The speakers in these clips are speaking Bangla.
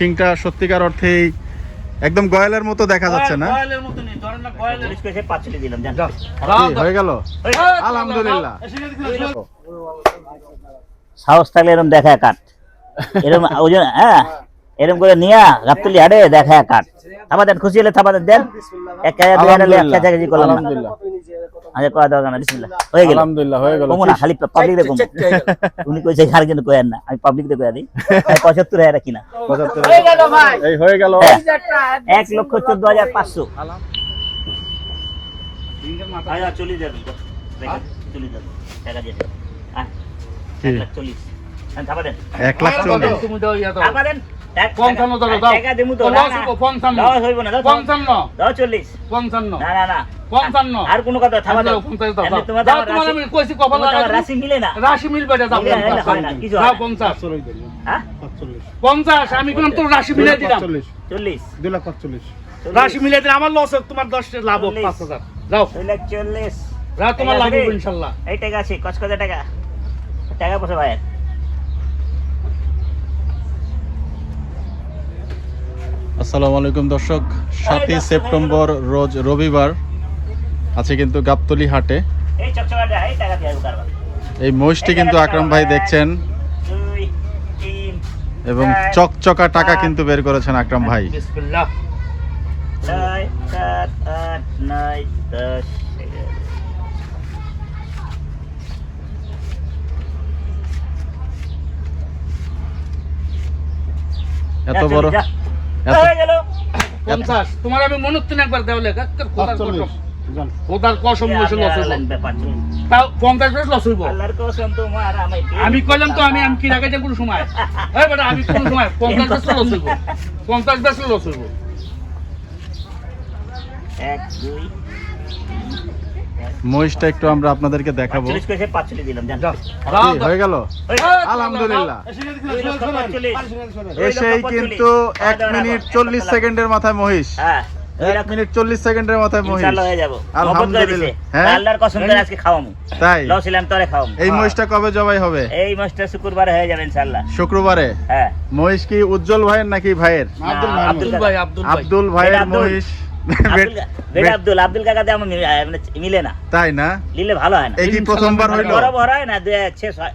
শিংটা সত্যিকার অর্থেই একদম গয়ালের মতো দেখা যাচ্ছে না? কি, হয়ে গেল? আলহামদুলিল্লাহ। সাহস থাকলে এরকম দেখা কাট এরকম ওজন হ্যাঁ এরকম করে নিয়া গাবতলি হাড়ে দেখা কাট থাপা দেন খুশি হলে থাপা দেন দেন। এক কেজি করলাম আলহামদুলিল্লাহ। আচ্ছা কয়া দেওয়া না বিসমিল্লাহ। হয়ে গেল। আলহামদুলিল্লাহ হয়ে গেল। না খালি পাবলিক দেখো। উনি কইছে আর কিন্তু কয়েন না। আমি পাবলিক দেখে দিই। পঁচাত্তর হাজার কিনা? পঁচাত্তর। এই হয়ে গেল। হ্যাঁ। এক লক্ষ চোদ্দ হাজার পাঁচশো। চল্লিশ হাজার চল্লিশ টাকা দিয়ে দেন। আহ, লাখ চল্লিশ। হ্যাঁ, থাপা দেন। এক লাখ চল্লিশ তুমি দাও ইয়া দাও দেন। এক- পঞ্চান্ন ধরো, দাও। লস। পঞ্চান্ন। লস হইবো না। পঞ্চান্ন। দাও চল্লিশ। পঞ্চান্ন। না না না। পঞ্চান্ন। আর কোনো কথা থামা দাও। পঞ্চাশ দাও, দাও। তোমার দাও, আমার তোমার রাশি- আমি কইছি কপালে তোমার রাশি মিলে না। রাশি মিলবে এটা দাও মিলে না, পঞ্চাশ। হয় দাও পঞ্চাশ। পঞ্চাশ আমি কোন তোর রাশি মিলাই দিলাম। চল্লিশ। দুই লাখ পাঁচচল্লিশ। রাশি মিলাই দিলাম আমার লস হোক তোমার দশ লাভ হোক পাঁচ হাজার। যাও। দুই লাখ চল্লিশ। তোমার লাভ হবে ইনশাল্লাহ। এই টাকা আছে কচ কত টাকা? টাকা পয়সা ভাই আসসালামু আলাইকুম দর্শক সাতই সেপ্টেম্বর রোজ রবিবার আছে কিন্তু গাবতলি হাটে। এই মহিষটি কিন্তু আকরাম ভাই দেখছেন। এবং চকচকা টাকা কিন্তু বের করেছেন আকরাম ভাই। এত বড় পঞ্চাশ। তোমার আমি মনে হচ্ছে একবার দেওয়া লেখা খোদার কসম? খোদার কসম বসে লস হইব। ব্যাপার চলছে। তাও পঞ্চাশ বেশ লস হইব। আমি কইলাম তো আমি আমি কি রাখাইতে কোনো সময়? এই বেটা আমি কোনো সময় পঞ্চাশ বেশ লস হইব। পঞ্চাশ বেশ লস হইব। এক দুই মহিষটা একটু আমরা আপনাদেরকে দেখাবো হয়ে গেল আলহামদুলিল্লাহ এসেই কিন্তু এক মিনিট চল্লিশ সেকেন্ডের মাথায় মহিষ হ্যাঁ এক মিনিট চল্লিশ সেকেন্ডের মাথায় মহিষ ইনশাআল্লাহ হয়ে যাব আলহামদুলিল্লাহ। হ্যাঁ? হ্যাঁ আল্লাহর কসম করে আজকে খাওয়ামু তাই লস হইলাম খাওয়ামু এই মহিষটা কবে জবাই হবে এই শুক্রবারে হয়ে যাবে ইনশাআল্লাহ শুক্রবারে হ্যাঁ মহিষ কি উজ্জ্বল ভাইয়ের নাকি ভাইয়ের আব্দুল না, ভাই আব্দুল ভাই আব্দুল ভাইয়ের মহিষ আব্দুল আব্দুল মানে মিলে না। তাই না? নিলে ভালো হয় না। এই কি প্রথমবার হইল? বড় বড় হয় না দুই এক শেষ হয়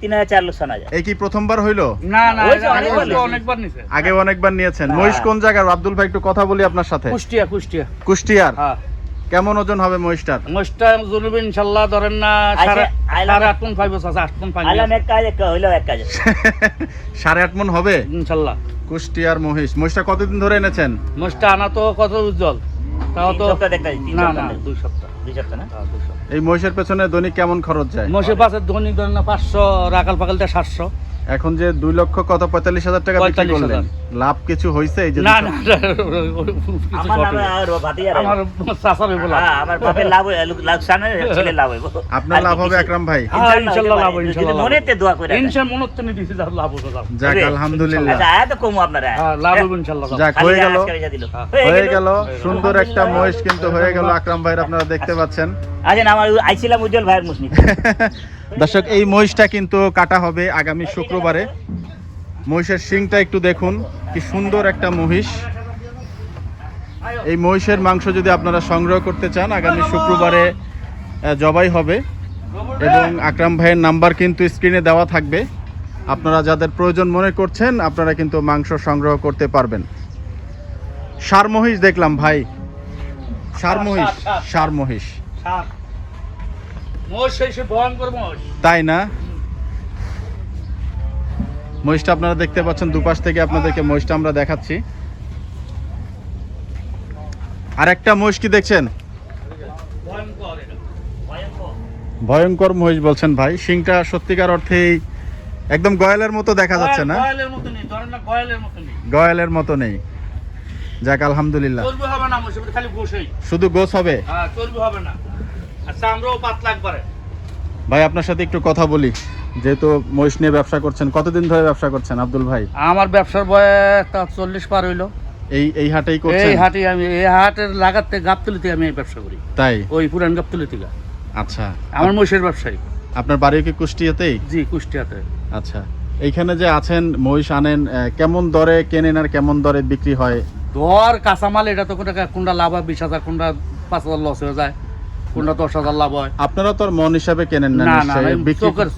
তিন হাজার চার লোক শোনা যায়। এই কি প্রথমবার হইল? না না অনেকবার। নিছে। আগে অনেকবার নিয়েছেন। মহিষ কোন জায়গার? আব্দুল ভাই একটু কথা বলি আপনার সাথে। কুষ্টিয়া কুষ্টিয়া। কুষ্টিয়ার? হ্যাঁ। কেমন ওজন হবে মহিষটার? মোষটা জরুরি ইনশাল্লাহ ধরেন না আচ্ছা, সাড়ে আট ফাইভ আছে আট পন ফাইভ আলাম এক কাজ এক হইল এক কাজ। সাড়ে আট মন হবে? ইনশাল্লাহ। কুষ্টিয়ার মহিষ। মহিষটা কতদিন ধরে এনেছেন? মোষটা আনা তো কত উজ্জ্বল? তাও তো না না দুই সপ্তাহ। দুই সপ্তাহ না? হ্যাঁ, দুই সপ্তাহ। এই মহিষের পেছনে দৈনিক কেমন খরচ যায়? মোষের পাশে ধনী ধরেন না পাঁচশো রাকাল পাকালটা সাতশো। এখন যে দুই লক্ষ কত? পঁয়তাল্লিশ হাজার টাকা বিক্রি করলেন। লাভ কিছু হয়েছে এই যে না না আমার হ্যাঁ, আমার বাপের লাভ লাকসানে ছেলে লাভ হইব। আপনার লাভ হবে আকরাম ভাই। হ্যাঁ, ইনশাল্লাহ লাভ হবে, লাভ মনেতে দোয়া করে ইনশাল্লাহ মনে হচ্ছে নি দিছি যার লাভ হবে যাক আলহামদুলিল্লাহ। আচ্ছা আয়া তো কমু আপনারা। হ্যাঁ, লাভ হবে ইনশাল্লাহ লাভ। যাক হয়ে গেল। হ্যাঁ। হয়ে গেল? সুন্দর একটা মহেশ কিন্তু হয়ে গেল আকরাম ভাইয়ের আপনারা দেখতে পাচ্ছেন। আচ্ছা না, আমার আইছিলাম উজ্জ্বল ভাইয়ের মুসনি দর্শক, এই মহিষটা কিন্তু কাটা হবে আগামী শুক্রবারে। মহিষের শিংটা একটু দেখুন, কি সুন্দর একটা মহিষ। এই মহিষের মাংস যদি আপনারা সংগ্রহ করতে চান, আগামী শুক্রবারে জবাই হবে। এবং আকরাম ভাইয়ের নাম্বার কিন্তু স্ক্রিনে দেওয়া থাকবে। আপনারা যাদের প্রয়োজন মনে করছেন, আপনারা কিন্তু মাংস সংগ্রহ করতে পারবেন। সার মহিষ দেখলাম ভাই। সার মহিষ সার মহিষ। মোষ সেই ভয়ঙ্কর মোষ। তাই না? মহিষটা আপনারা দেখতে পাচ্ছেন দুপাশ থেকে আপনাদেরকে মহিষটা আমরা দেখাচ্ছি। আর একটা মহিষ কি দেখছেন? ভয়ঙ্কর মহিষ বলছেন ভাই। শিংটা সত্যিকার অর্থেই একদম গয়ালের মতো দেখা যাচ্ছে না? গয়ালের মতো নেই যাক আলহামদুলিল্লাহ। শুধু গোস হবে? হ্যাঁ চর্বি হবে না। আচ্ছা আমরাও পাতলা একবারে ভাই আপনার সাথে একটু কথা বলি। যেহেতু মহিষ নিয়ে ব্যবসা করছেন কতদিন ধরে ব্যবসা করছেন আব্দুল ভাই? আমার ব্যবসার বয়স তা চল্লিশ পার হইল। এই এই হাটেই এই করছেন হাটে আমি এই হাটের লাগাতে গাবতলিতে আমি এই ব্যবসা করি। তাই? ওই পুরান গাবতলি থেকে আচ্ছা। আমার মোষের ব্যবসায়ী। আপনার বাড়ি কি কুষ্টিয়াতেই? জি কুষ্টিয়াতে। আচ্ছা। এইখানে যে আছেন মহিষ আনেন কেমন দরে কেনেন আর কেমন দরে বিক্রি হয়? ধর কাঁচামাল এটা তো কোনটা কোনটা লাভ হয় বিশ হাজার কোনটা পাঁচ হাজার লস হয়ে যায়। কোনটা দশ হাজার লাভ হয়? আপনারা তো আর মন হিসাবে কেনেন না চোখের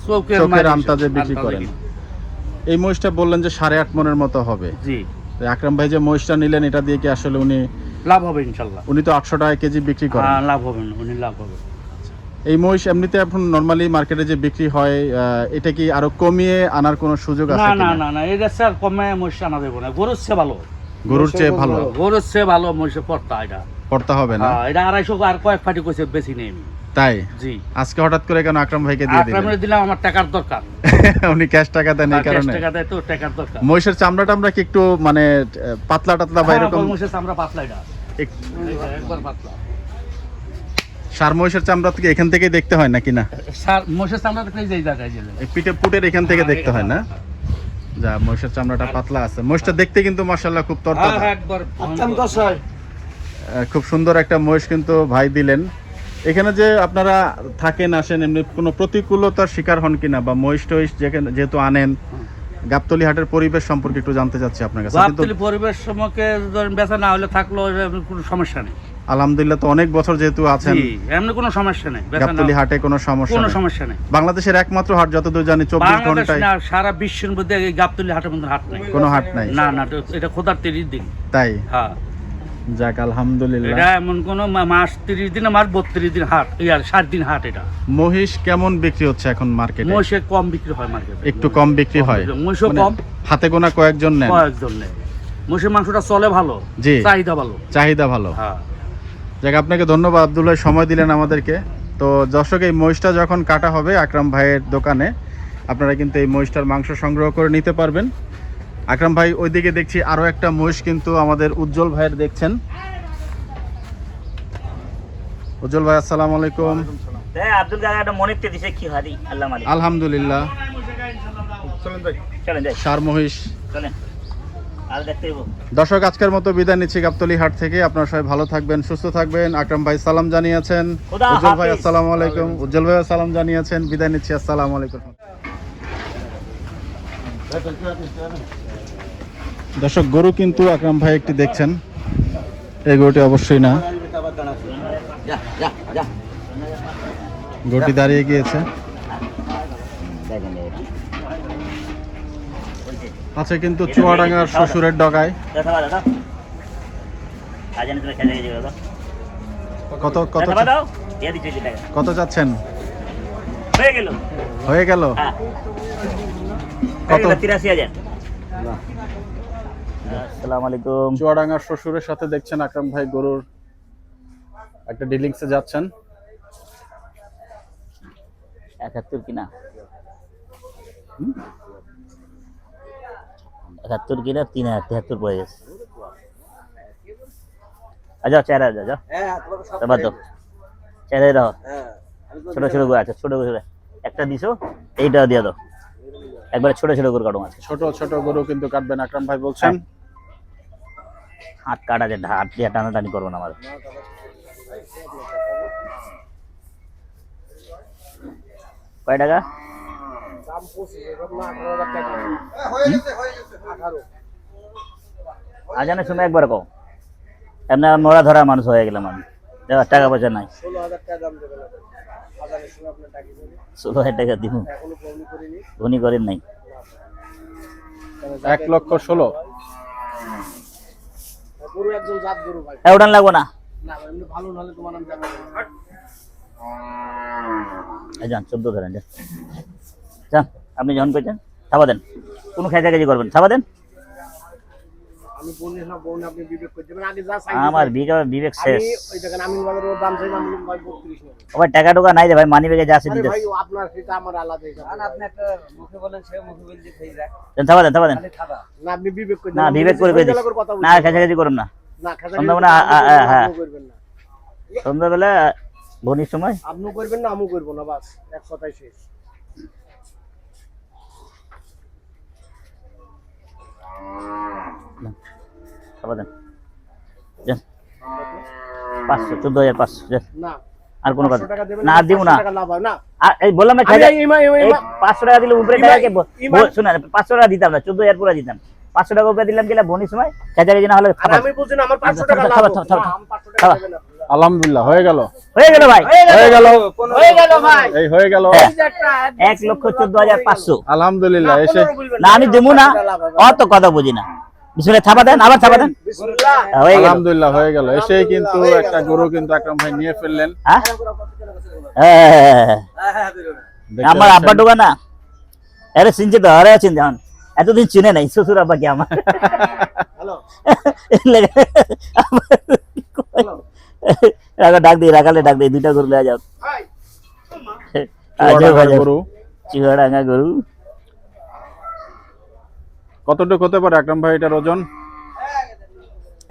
চোখের আন্তাজে বিক্রি করেন। এই মহিষটা বললেন যে সাড়ে আট মনের মতো হবে। জি। আকরাম ভাই যে মহিষটা নিলেন এটা দিয়ে কি আসলে উনি লাভ হবে ইনশাল্লাহ। উনি তো আটশো টাকা কেজি বিক্রি করেন। হ্যাঁ লাভ হবে উনি লাভ হবে। এই মহিষ এমনিতে এখন নর্মালি মার্কেটে যে বিক্রি হয় এটা কি আরও কমিয়ে আনার কোনো সুযোগ আছে না? না না এটা স্যার কমে মহিষ আনা দেবো না। গরুর চেয়ে ভালো। গরুর চেয়ে ভালো। গরুর চেয়ে ভালো মহিষের পড়তা এটা। পড়তে হবে না? হ্যাঁ, এটা আড়াইশো আর কয়েক ফাটি কইছে বেশি নেই আমি। তাই? জি। আজকে হঠাৎ করে কেন আকরাম ভাইকে দিয়ে দিলেন? আক্রামে দিলাম আমার টাকার দরকার। উনি ক্যাশ টাকা দেন এই আর ক্যাশ টাকা দেয় তো টাকার দরকার। মহিষের চামড়াটা আমরা কি একটু মানে পাতলা টাতলা বা হ্যাঁ, এরকম? মহিষের চামড়া পাতলা এটা। একবার পাতলা। সার মহিষের চামড়া থেকে এখান থেকেই দেখতে হয় নাকি না? সার মহিষের চামড়া জায়গায় যে পিঠে পুটের এখান থেকে দেখতে হয় না? যা মহিষের চামড়াটা পাতলা আছে। মহিষটা দেখতে কিন্তু মাশাল্লাহ খুব হ্যাঁ, তরতাজা। হ্যাঁ, একবার আহ, খুব সুন্দর একটা মহিষ কিন্তু ভাই দিলেন। এখানে যে আপনারা থাকেন আসেন এমনি কোনো প্রতিকূলতার শিকার হন কিনা বা মহিষ টহিষ যেখানে যেহেতু আনেন গাবতলি হাটের পরিবেশ সম্পর্কে একটু জানতে চাচ্ছি আপনার কাছে। গাবতলি পরিবেশ সম্পর্কে বেচা না হলে থাকল কোনো সমস্যা নেই। আলহামদুলিল্লাহ তো অনেক বছর যেহেতু আছেন এমনি কোনো সমস্যা নেই গাবতলি হাটে কোনো সমস্যা কোনো সমস্যা নেই। বাংলাদেশের একমাত্র হাট যতদূর জানি চব্বিশ বাংলাদেশ ঘন্টায় না সারা বিশ্বের মধ্যে এই গাবতলি হাটের মধ্যে হাট নেই। কোনো হাট নাই। না না এটা খোদার তিরিশ দিন। তাই? হ্যাঁ। যাক আলহামদুলিল্লাহ। এটা এমন কোন মাস তিরিশ দিন মাস বত্রিশ দিন হাট ইয়ার দিন হাট এটা। মহিষ কেমন বিক্রি হচ্ছে এখন মার্কেটে মহিষে কম বিক্রি হয় মার্কেটে একটু কম বিক্রি হয়? মহিষও মানে কম। হাতে গোনা কয়েকজন নেন? কয়েকজন নেই মহিষের মাংসটা চলে ভালো জি। চাহিদা ভালো। চাহিদা ভালো। হ্যাঁ। যাক আপনাকে ধন্যবাদ আব্দুল ভাই সময় দিলেন আমাদেরকে। তো দর্শক এই মহিষটা যখন কাটা হবে আকরাম ভাইয়ের দোকানে আপনারা কিন্তু এই মহিষটার মাংস সংগ্রহ করে নিতে পারবেন। আকরাম ভাই ওইদিকে দেখছি আরও একটা মহিষ কিন্তু আমাদের উজ্জ্বল ভাইয়ের দেখছেন। উজ্জ্বল ভাই আসসালামু আলাইকুম। আব্দুল একটা দিছে কি আল্লাহ মালিক। আলহামদুলিল্লাহ। চলেন যাই। সার মহিষ। চলেন। আর দেখতে যাব দর্শক আজকের মতো বিদায় নিচ্ছি গাবতলি হাট থেকে। আপনারা সবাই ভালো থাকবেন সুস্থ থাকবেন। আকরাম ভাই সালাম জানিয়েছেন। উজ্জ্বল ভাই। আসসালামু আলাইকুম। উজ্জ্বল ভাই সালাম জানিয়েছেন। বিদায় নিচ্ছি। আসসালামু আলাইকুম। দর্শক গরু কিন্তু আকরাম ভাই একটি দেখছেন। এই গরুটি অবশ্যই না। গরুটি দাঁড়িয়ে গিয়েছে। আছে কিন্তু চুয়াডাঙ্গার শ্বশুরের ডগায়। কত কত কত যাচ্ছেন হয়ে গেল। হয়ে গেল? হ্যাঁ? কত? তিরাশি হাজার। আসসালামু আলাইকুম চুয়াডাঙ্গার শ্বশুরের সাথে দেখছেন আকরাম ভাই গরুর একটা ডিলিংসে যাচ্ছেন। একাত্তর কিনা? একাত্তর কিনা? তিন হাজার তিয়াত্তর পড়ে গেছে। আচ্ছা চার হাজার যাও। তারপর তো চার হাজার ছোট ছোট করে আছে ছোট করে একটা দিছো এইটাও দিয়ে দাও। একবারে ছোট ছোট করে কাটো আছে ছোট ছোট গরু কিন্তু কাটবেন আকরাম ভাই বলছেন। হাত কাটা আছে হাত দিয়ে টানাটানি করব না আমার কয় টাকা? আজানের সময় একবার কম এমনি মরা ধরা মানুষ হয়ে গেলাম আমি। টাকা পয়সা নাই। ষোলো হাজার টাকা দিব ধনী করেন নাই। এক লক্ষ ষোলো। এ, ওটান লাগবো না? এই যান চোদ্দ ধরেন যান। যান আপনি যখন পেয়েছেন থাবা দেন। কোনো খেয়ে খেয়ে করবেন থাবা দেন। আমি বলি না বোন আপনি বিবেক করতে পারেন আগে যা চাই আমার বিবেক বিবেক শেষ। ওই দেখেন আমি বাজারের দাম চাই আমি ভাই বত্রিশ নেব। আবার টাকা টুকা নাই রে ভাই মানি ব্যাগে যা আছে দিতে। ভাই আপনার সেটা আমার আলাদা হিসাব। আপনি একটা মুখে বলেন সে মুখে বলছে সেই দেখ। দেন থাবা দেন থাবা দেন। না আপনি বিবেক করতে না বিবেক করে করে না খেঁচি করুন না। না খাজা সন্ধ্যাবেলা আ- আ- আ- হ্যাঁ। করবেন না। সন্ধ্যাবেলা ঘনির সময়? আপনিও করবেন না আমিও করব না বাস। এক কথাই শেষ। দেন। পাঁচশো চোদ্দ হাজার পাঁচশো আর কোনো কথা 500 টাকা দেবেন না দিব না। 500 টাকা লাভ হয় না। আর এই বললাম না পাঁচশো টাকা দিলে উপরে শোনেন পাঁচশো টাকা দিতাম না চোদ্দ হাজার পুরো দিতাম। পাঁচশো টাকা উপরে দিলাম গেলে সময় হলে আর খাবার। আমি বলছি না, আমার 500 টাকা থামো, লাভ থামো, হোক। থামো, না, থামো। আমি 500 টাকা থামো। দেবেন না। আলহামদুলিল্লাহ হয়ে গেল। হয়ে গেল ভাই। হয়ে গেল। হয়ে গেল। ভাই। এই হয়ে গেল। হ্যাঁ। এক লক্ষ চোদ্দ হাজার পাঁচশো। আলহামদুলিল্লাহ এসে না আমি দেবো না। অত কথা বুঝি না। বিসমিল্লাহ থাপা দেন আবার থাপা দেন। বিসমিল্লাহ। হ্যাঁ, গেল। আলহামদুলিল্লাহ গেল। এসে কিন্তু একটা গরু কিন্তু আকরাম ভাই নিয়ে ফেললেন। দেখতে আমার আব্বা ঢোকা না। আরে চিনছে তো আরে চিনতে এতদিন চিনে নাই শ্বশুর আব্বা কি আমার? হ্যালো। এর লেগে রাখা ডাক দিই রাখালে ডাক দিই দুইটা গরু লেয়া যাও। গরু। চিহাডাঙ্গা গরু। কতটুকু হতে পারে? আকরাম ভাই এটার ওজন?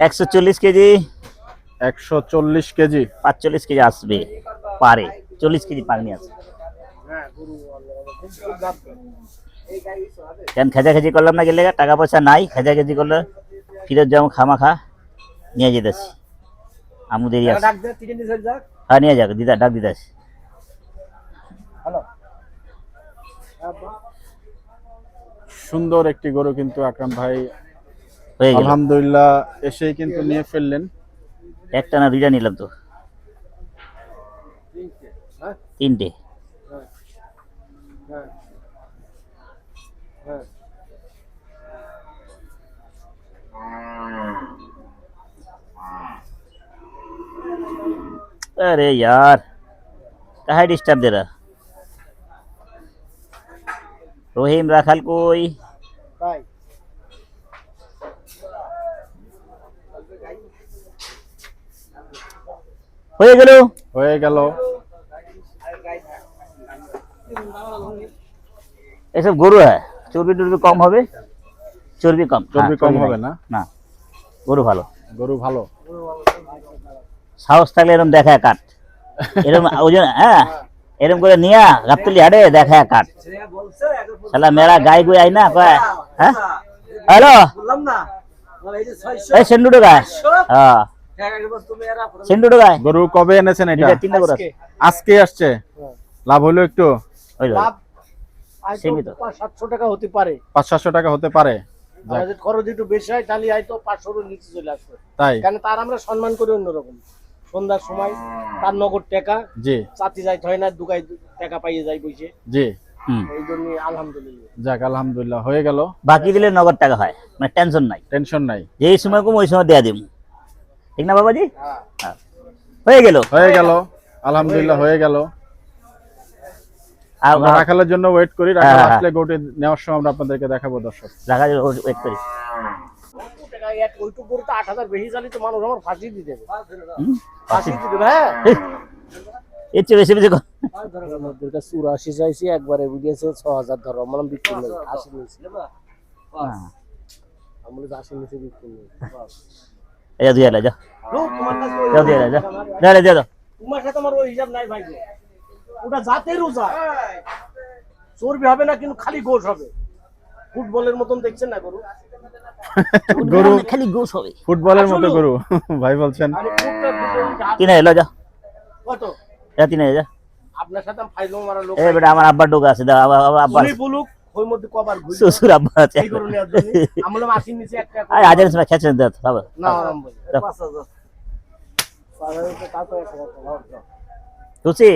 একশো চল্লিশ কেজি। একশো চল্লিশ কেজি। পাঁচচল্লিশ কেজি আসবে পারে। চল্লিশ কেজি পাগনি আছে হ্যাঁ গুরু আল্লাহ কেন খেজাখেজি করলাম না গেলে? টাকা পয়সা নাই খেজাখেজি করলে ফিরত যাব খামা খা নিয়ে যেতেছি আমু দেরি আছে। হ্যাঁ নিয়ে যাক। দিদা ডাক দিদাস হ্যালো। সুন্দর একটি গরু কিন্তু আকরাম ভাই হয়ে গেল আলহামদুলিল্লাহ এসেই কিন্তু নিয়ে ফেললেন একটা না দুইটা নিলাম তো হ্যাঁ তিনটে হ্যাঁ হ্যাঁ अरे यार कहा डिस्टर्ब दे रहा রহিম রাখাল কই? তাই। হয়ে গেল? হয়ে গেল। এসব গরু হ্যাঁ চর্বি টর্বি কম হবে? চর্বি কম। চর্বি হ্যাঁ, কম হবে না? না গরু ভালো। গরু ভালো। সাহস থাকলে এরকম দেখায় কাট এরকম ওজন হ্যাঁ এরকম করে নিয়া গাবতলি হাটে দেখায় কাট। শালা মেরা গাই গুই আই না কয় হ্যাঁ? হ্যালো? এই এই সেন্ডুটো হ্যাঁ। গরু কবে এনেছেন এটা? তিনটা গরু আজকে। আসছে। লাভ হলো একটু? ওই লাভ সীমিত। পাঁচ সাতশো টাকা হতে পারে। পাঁচ সাতশো টাকা হতে পারে। খরচ একটু বেশি হয় তাহলে হয়তো পাঁচশোর নিচে চলে আসবে। তাই? কারণ তার আমরা সম্মান করি অন্যরকম। সন্ধ্যার সময় তার নগদ টাকা জি। চাতি যাইতে হয় না দুগাই টাকা পাইয়ে যায় বসে জি এই জন্য আলহামদুলিল্লাহ। যাক আলহামদুলিল্লাহ হয়ে গেল। বাকি দিলে নগদ টাকা হয় মানে টেনশন নাই। টেনশন নাই। যেই সময় কম ওই সময় দেয়া দিব ঠিক না বাবাজি? হ্যাঁ। হ্যাঁ। হয়ে গেল। হয়ে গেল আলহামদুলিল্লাহ হয়ে গেল। আর আমরা রাখালের জন্য ওয়েট করি রাখাল হ্যাঁ, হ্যাঁ। আসলে গোটে নেওয়ার সময় আমরা আপনাদেরকে দেখাবো দর্শক। রাখা ওয়েট করি। টাকা এক ওইটুকু গরু তো আট হাজার বেশি চালি তো মানুষ আমার ফাঁসি দিয়ে দেবে। ফাঁসি দিয়ে দেবে হ্যাঁ। এর চেয়ে বেশি বেশি কর। আমাদের কাছে চুরাশি চাইছি একবারে বুঝিয়েছে ছ হাজার ধরো আমার বিক্রি নেই আশি নিয়েছি। আমরা আশি নিচে বিক্রি নেই। এই দুই হাজার যা। লোক, তোমার কাছে দুই হাজার যা। যা রে, দিয়ে দাও তোমার সাথে আমার ওই হিসাব নাই ভাই। ওটা জাতের রোজা। চর্বি হবে না কিন্তু খালি গোশ হবে। ফুটবলের মতন দেখছেন না গরু? গরু খালি গোস হবে। ফুটবলের মতো গরু ভাই বলছেন। তিন হাজার যা। কত? যা তিন হাজার যা। আপনার সাথে ফাইলো মারা লোক এ বেটা আমার আব্বার ডোকা আছে দাও আবার আব্বা উনি বলুক ওই মধ্যে কবার ঘুরি। শ্বশুর আব্বা আছে। এই গরু নিচে একটা সময় খেয়েছেন দাও বাবা না আরাম বলি। খুশি?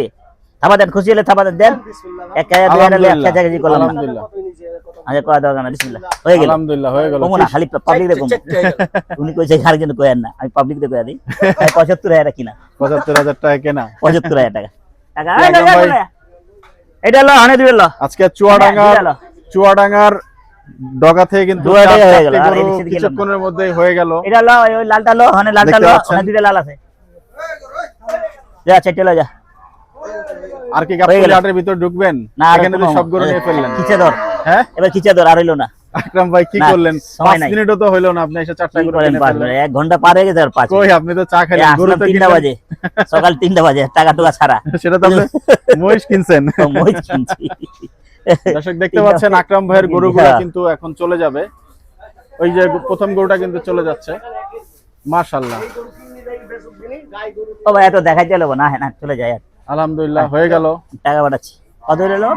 থাপা দেন খুশি হলে থাপা দেন দেন। বিসমিল্লাহ, এক এক করলাম। আলহামদুলিল্লাহ। আচ্ছা কয়া দরকার না বিসমিল্লাহ। হয়ে গেল? আলহামদুলিল্লাহ হয়ে গেল। না খালি পাবলিক উনি কইছে আর কিন্তু কয়েন না। আমি পাবলিক দেখো দিই। পঁচাত্তর হাজার কিনা? পঁচাত্তর হাজার টাকা কেনা। পঁচাত্তর হাজার টাকা। টাকা কি এই একদম টাকা ভাই? বলে। এটা লো হানে দিবে লো। আজকে চুয়াডাঙ্গার হ্যাঁ, চুয়াডাঙ্গার ডগা থেকে কিন্তু টাকা হয়ে। কিছুক্ষণের হয়ে গেল। এটা ওই লালটা লো হানে লালটা লো পাচ্ছেন? হানে দুইটা লাল আছে। যা যা। আর কি ভিতর ঢুকবেন? না এখানে তো কোনো- সব গরু নিয়ে ফেললেন। খিচে ধর? হ্যাঁ? এবার কি ধর আর হইল না। আকরাম ভাই কি করলেন? পাঁচ মিনিটও তো হইল না আপনি এসে চারটা কি গরু কিনে ফেললেন। ঘণ্টা পার হয়ে গেছে আর পাঁচ কই আপনি তো চা এই খাইলেন গরু তো তিনটা বাজে। সকাল তিনটা বাজে টাকা টুকা ছাড়া। সেটা তো আপনি মহিষ কিনছেন। মহিষ কিনছি। দর্শক দেখতে পাচ্ছেন আকরাম ভাইয়ের গরুগুলো হ্যাঁ। কিন্তু এখন চলে যাবে। ওই যে প্রথম গরুটা কিন্তু চলে যাচ্ছে। গরু ও ভাই এত দেখাইতে হলো না হ্যাঁ না চলে যায়। আর আলহামদুলিল্লাহ হয়ে গেল। টাকা পাঠাচ্ছি। কত হলো?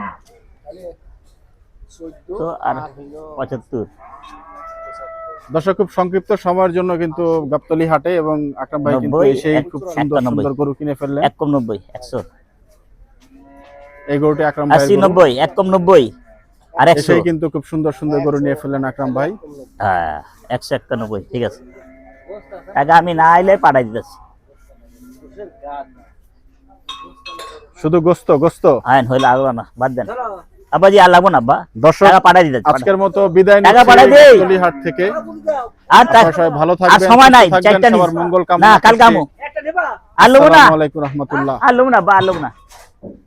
তো আর পঁচাত্তর। দর্শক খুব সংক্ষিপ্ত সময়ের জন্য কিন্তু গাবতলি হাটে এবং আকরাম ভাই কিন্তু নব্বই, খুব সুন্দর সুন্দর গরু কিনে ফেললেন। এক কম নব্বই একশো। এই গরুটি আকরাম ভাই আশি নব্বই এক কম নব্বই আর একশো। কিন্তু খুব সুন্দর সুন্দর গরু নিয়ে ফেললেন আকরাম ভাই। হ্যাঁ একশো একানব্বই ঠিক আছে। টাকা আমি না আইলে পাঠাই দিতেছি। শুধু গোস্ত গোস্ত? হ্যাঁ হইলে আগলো না বাদ দেন। আব্বাজি আর লাগবো না আব্বা। দর্শক টাকা পাঠাই দিতে আজকের মতো বিদায় টাকা পাঠাই দেই। হাট থেকে। আর সবাই ভালো আর থাকবেন সময় নাই চারটা সবার মঙ্গল কামনা না কাল কামো। একটা নেবা আর লোবো না। আসসালামু আলাইকুম রাহমাতুল্লাহ। আর লোবো না বা আর লোবো না।